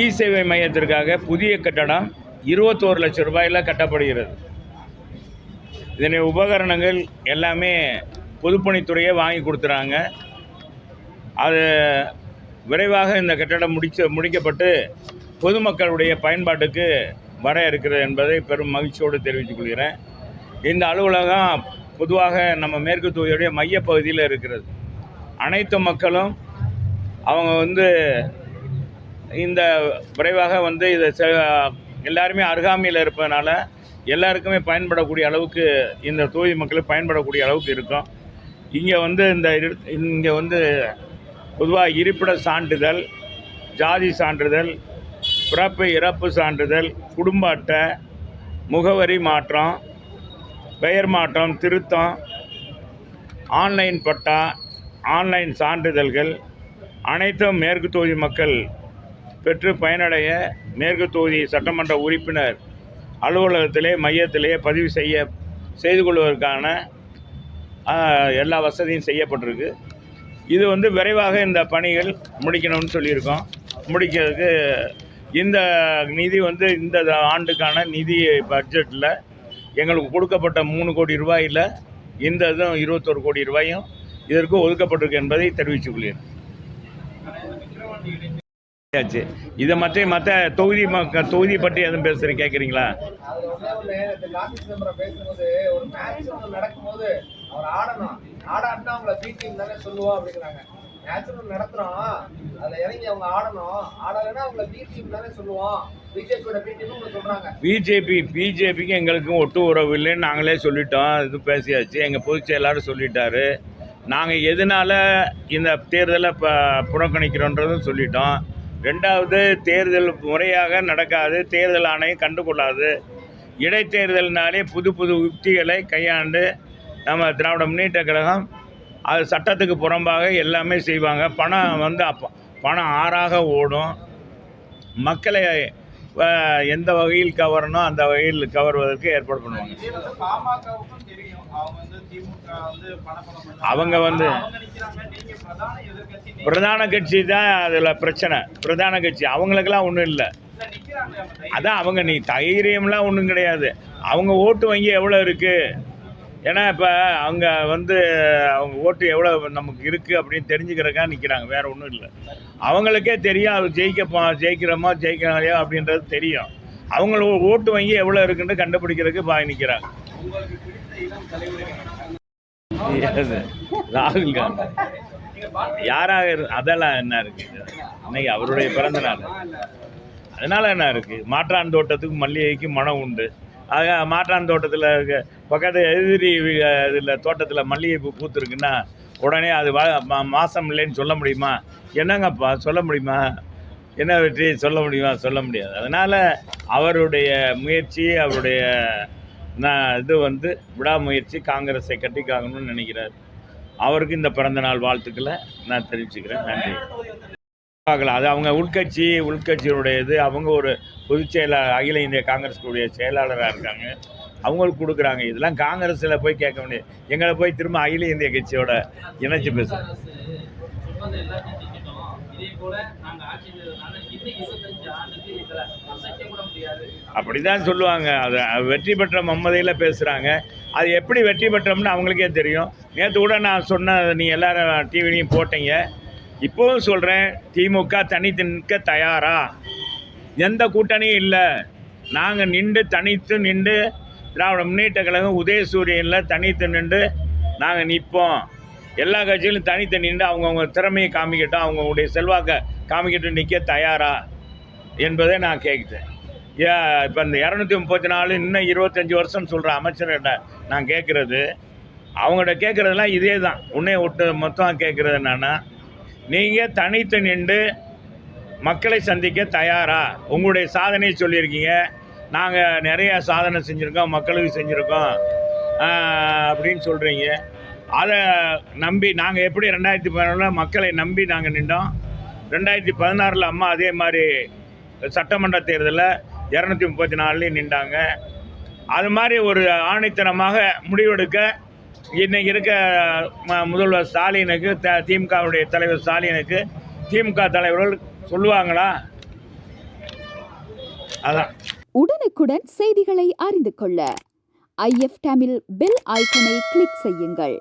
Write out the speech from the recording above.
இ சேவை மையத்திற்காக புதிய கட்டடம் இருபத்தோரு லட்சம் ரூபாயில் கட்டப்படுகிறது. இதனை உபகரணங்கள் எல்லாமே பொதுப்பணித்துறையே வாங்கி கொடுத்துறாங்க. அது விரைவாக இந்த கட்டடம் முடிச்ச முடிக்கப்பட்டு பொதுமக்களுடைய பயன்பாட்டுக்கு வர இருக்கிறது என்பதை பெரும் மகிழ்ச்சியோடு தெரிவித்துக் கொள்கிறேன். இந்த அலுவலகம் பொதுவாக நம்ம மேற்கு தொகுதியுடைய மையப்பகுதியில் இருக்கிறது. அனைத்து மக்களும் அவங்க வந்து இந்த விரைவாக வந்து இதை எல்லாருமே அருகாமையில் இருப்பதனால எல்லாருக்குமே பயன்படக்கூடிய அளவுக்கு இந்த தொகுதி மக்களுக்கு பயன்படக்கூடிய அளவுக்கு இருக்கும். இங்கே வந்து இந்த இங்கே வந்து பொதுவாக இருப்பிட சான்றிதழ் ஜாதி சான்றிதழ் பிறப்பு இறப்பு சான்றிதழ் குடும்ப அட்டை முகவரி மாற்றம் பெயர் மாற்றம் திருத்தம் ஆன்லைன் பட்டா ஆன்லைன் சான்றிதழ்கள் அனைத்தும் மேற்கு தொகுதி மக்கள் பெற்று பயனடைய மேற்கு தொகுதி சட்டமன்ற உறுப்பினர் அலுவலகத்திலே மையத்திலே பதிவு செய்ய செய்து கொள்வதற்கான எல்லா வசதியும் செய்யப்பட்டிருக்கு. இது வந்து விரைவாக இந்த பணிகள் முடிக்கணும்னு சொல்லியிருக்கோம். முடிக்கிறதுக்கு இந்த நிதி வந்து இந்த ஆண்டுக்கான நிதி பட்ஜெட்டில் எங்களுக்கு கொடுக்கப்பட்ட மூணு கோடி ரூபாயில் இந்த இதுவும் இருபத்தொரு கோடி ரூபாயும் இதற்கு ஒதுக்கப்பட்டிருக்கு என்பதை தெரிவித்துக் கொள்கிறேன். ஆச்சு. இதை மற்ற மற்ற தொகுதி தொகுதி பற்றி எதுவும் பேசுகிறேன் கேட்குறீங்களா பிஜேபி பிஜேபிக்கு எங்களுக்கும் ஒட்டு உறவு இல்லைன்னு நாங்களே சொல்லிட்டோம். இது பேசியாச்சு. எங்கள் பொதுச் செயலாளர் சொல்லிட்டாரு. நாங்கள் எதனால் இந்த தேர்தலை புறக்கணிக்கிறோன்றதும் சொல்லிட்டோம். ரெண்டாவது தேர்தல் முறையாக நடக்காது தேர்தல் ஆணையம் கண்டுகொள்ளாது. இடைத்தேர்தல்னாலே புது புது உத்திகளை கையாண்டு நம்ம திராவிட முன்னேற்ற கழகம் அது சட்டத்துக்கு புறம்பாக எல்லாமே செய்வாங்க. பணம் வந்து அப்போ பணம் ஆறாக ஓடும். மக்களை எந்த வகையில் கவரணும் அந்த வகையில் கவர்வதற்கு ஏற்பாடு பண்ணுவாங்க. அவங்க வந்து பிரதான கட்சி தான் அதில் பிரச்சனை. பிரதான கட்சி. அவங்களுக்கெல்லாம் ஒன்றும் இல்லை. அதான் அவங்க நீ தைரியம்லாம் ஒன்றும் கிடையாது. அவங்க ஓட்டு வங்கி எவ்வளோ இருக்குது ஏன்னா இப்போ அவங்க வந்து அவங்க ஓட்டு எவ்வளோ நமக்கு இருக்குது அப்படின்னு தெரிஞ்சுக்கிறக்கா நிற்கிறாங்க வேறு ஒன்றும் இல்லை. அவங்களுக்கே தெரியும் அது ஜெயிக்க போ ஜெயிக்கிறோமா ஜெயிக்கலையோ அப்படின்றது தெரியும். அவங்கள ஓட்டு வங்கி எவ்வளோ இருக்குன்னு கண்டுபிடிக்கிறதுக்கு பா நிற்கிறாங்க? ராகுல் காந்தி. யாராக இரு அதெல்லாம் என்ன இருக்குது இன்னைக்கு அவருடைய பிறந்த நாள். அதனால என்ன இருக்குது மாற்றான் தோட்டத்துக்கு மல்லிகைக்கு மனம் உண்டு. ஆக மாற்றான் தோட்டத்தில் இருக்க பக்கத்து எதிரி இதில் தோட்டத்தில் மல்லிகைப்பூ பூத்துருக்குன்னா உடனே அது வா மா- இல்லைன்னு சொல்ல முடியுமா? என்னங்கப்பா சொல்ல முடியுமா? என்ன வெற்றி? சொல்ல முடியுமா? சொல்ல முடியாது. அதனால் அவருடைய முயற்சி அவருடைய நான் இது வந்து விடாமுயற்சி காங்கிரஸை கட்டி காக்கணும்னு நினைக்கிறார். அவருக்கு இந்த பிறந்த நாள் வாழ்த்துக்களை நான் தெரிவிச்சுக்கிறேன். நன்றி. பார்க்கலாம். அது அவங்க உள்கட்சி உள்கட்சியினுடைய இது. அவங்க ஒரு பொதுச் செயலாளர் அகில இந்திய காங்கிரஸுடைய செயலாளராக இருக்காங்க. அவங்களுக்கு கொடுக்குறாங்க. இதெல்லாம் காங்கிரஸில் போய் கேட்க முடியாது எங்களை போய் திரும்ப அகில இந்திய கட்சியோட இணைச்சு பேசுகிறோம் அப்படிதான் சொல்லுவாங்க. அது வெற்றி பெற்ற மம்மதையில் பேசுகிறாங்க அது எப்படி வெற்றி பெற்றோம்னு அவங்களுக்கே தெரியும். நேற்று கூட நான் சொன்ன நீ எல்லாரும் டிவிலையும் போட்டீங்க. இப்போவும் சொல்கிறேன் திமுக தனித்து நிற்க தயாரா? எந்த கூட்டணியும் இல்லை. நாங்கள் நின்று தனித்து நின்று திராவிட முன்னேற்ற கழகம் உதயசூரியனில் தனித்து நின்று நாங்கள் நிற்போம். எல்லா கட்சியிலும் தனித்து நின்று அவங்கவுங்க திறமையை காமிக்கட்டும் அவங்கவுடைய செல்வாக்கை காமிக்கிட்டு நிற்க தயாரா என்பதை நான் கேட்குறேன். ஏன் இப்போ இந்த இரநூத்தி முப்பத்தி நாலு இன்னும் இருபத்தஞ்சி வருஷம் சொல்கிற அமைச்சர்கிட்ட நான் கேட்குறது. அவங்கள்ட்ட கேட்குறதுலாம் இதே தான் உன்னே விட்டு மொத்தம் கேட்குறது என்னென்னா நீங்கள் தனித்து நின்று மக்களை சந்திக்க தயாரா? உங்களுடைய சாதனையை சொல்லியிருக்கீங்க. நாங்கள் நிறையா சாதனை செஞ்சுருக்கோம் மக்களுக்கு செஞ்சுருக்கோம் அப்படின்னு சொல்கிறீங்க அதை நம்பி நாங்கள் எப்படி ரெண்டாயிரத்தி பதினொன்றில் மக்களை நம்பி நாங்கள் நின்றோம்? ரெண்டாயிரத்தி பதினாறில் அம்மா அதே மாதிரி சட்டமன்ற தேர்தலில் இரநூத்தி முப்பத்தி நாலுலேயும் நின்றாங்க. அது மாதிரி ஒரு ஆணைத்தனமாக முடிவெடுக்க இன்னைக்கு இருக்க முதல்வர் ஸ்டாலினுக்கு த திமுகவுடைய தலைவர் ஸ்டாலினுக்கு திமுக தலைவர்கள் சொல்லுவாங்களா? அதான். உடனுக்குடன் செய்திகளை அறிந்து கொள்ள ஐஎஃப் டேமில் பெல் ஐக்கனை கிளிக் செய்யுங்கள்.